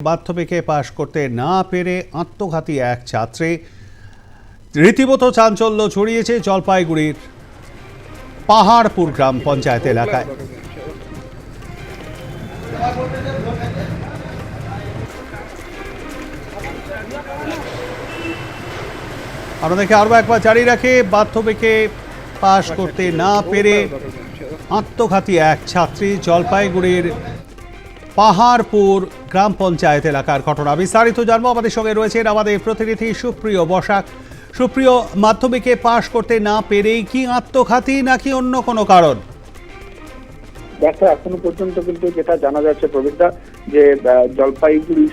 মাধ্যমিকে পাশ করতে না পেরে আত্মঘাতী এক ছাত্রী রীতিমতো চাঞ্চল্য ছড়িয়েছে জলপাইগুড়ির পাহাড়পুর গ্রাম পঞ্চায়েত এলাকায়। আমাদেরকে আরও একবার জারি রাখে মাধ্যমিকে পাশ করতে না পেরে আত্মঘাতী এক ছাত্রী জলপাইগুড়ির পাহাড়পুর গ্রাম পঞ্চায়েত এলাকার ঘটনা বিস্তারিত জানব। আমাদের সঙ্গে রয়েছেন আমাদের প্রতিনিধি সুপ্রিয় বসাক। সুপ্রিয়, মাধ্যমিকে পাশ করতে না পেরেই কি আত্মঘাতী নাকি অন্য কোনো কারণ? দেখো, এখনও পর্যন্ত কিন্তু যেটা জানা যাচ্ছে প্রবীরদা, যে জলপাইগুড়ি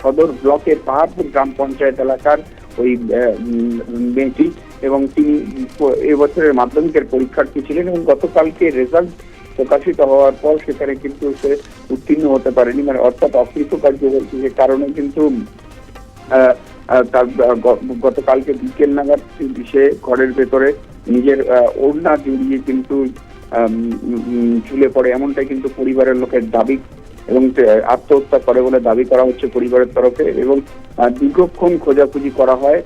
সদর ব্লকের পাহাড়পুর গ্রাম পঞ্চায়েত এলাকার ওই মেয়েটি এবং তিনি এবছরের মাধ্যমিকের পরীক্ষার্থী ছিলেন এবং গতকালকে রেজাল্ট প্রকাশিত হওয়ার পর সেখানে কিন্তু সে উত্তীর্ণ হতে পারেনি। মানে অর্থাৎ অকৃতকার্য হয়েছে যে কারণে কিন্তু তার গতকালকে বিকেল নাগাদ সে ঘরের ভেতরে নিজের ওড়না জড়িয়ে কিন্তু ঝুলে পড়ে। এমনটাই কিন্তু পরিবারের লোকের দাবি এবং আত্মহত্যা করে বলে দাবি করা হচ্ছে পরিবারের তরফে এবং দীর্ঘক্ষণ খোঁজাখুঁজি করা হয়।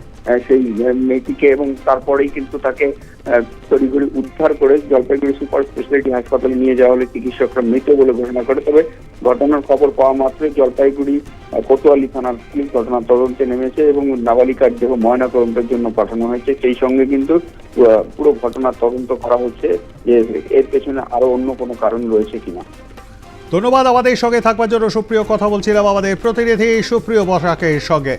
সেই মেয়েটিকে এবং তারপরেই কিন্তু তাকে তড়িঘড়ি উদ্ধার করে জলপাইগুড়ি সুপার স্পেশালিটি হাসপাতালে নিয়ে যাওয়া হলে চিকিৎসকরা মৃত বলে ঘোষণা করে। তবে ঘটনার খবর পাওয়া মাত্রই জলপাইগুড়ি কোতোয়ালি থানার পুলিশ ঘটনার তদন্তে নেমেছে এবং নাবালিকার দেহ ময়না তদন্তের জন্য পাঠানো হয়েছে। সেই সঙ্গে কিন্তু পুরো ঘটনার তদন্ত করা হচ্ছে যে এর পেছনে আরও অন্য কোনো কারণ রয়েছে কিনা। ধন্যবাদ আমাদের সঙ্গে থাকবার জন্য। সুপ্রিয় কথা বলছিলাম আমাদের প্রতিনিধি সুপ্রিয় বসাকের সঙ্গে।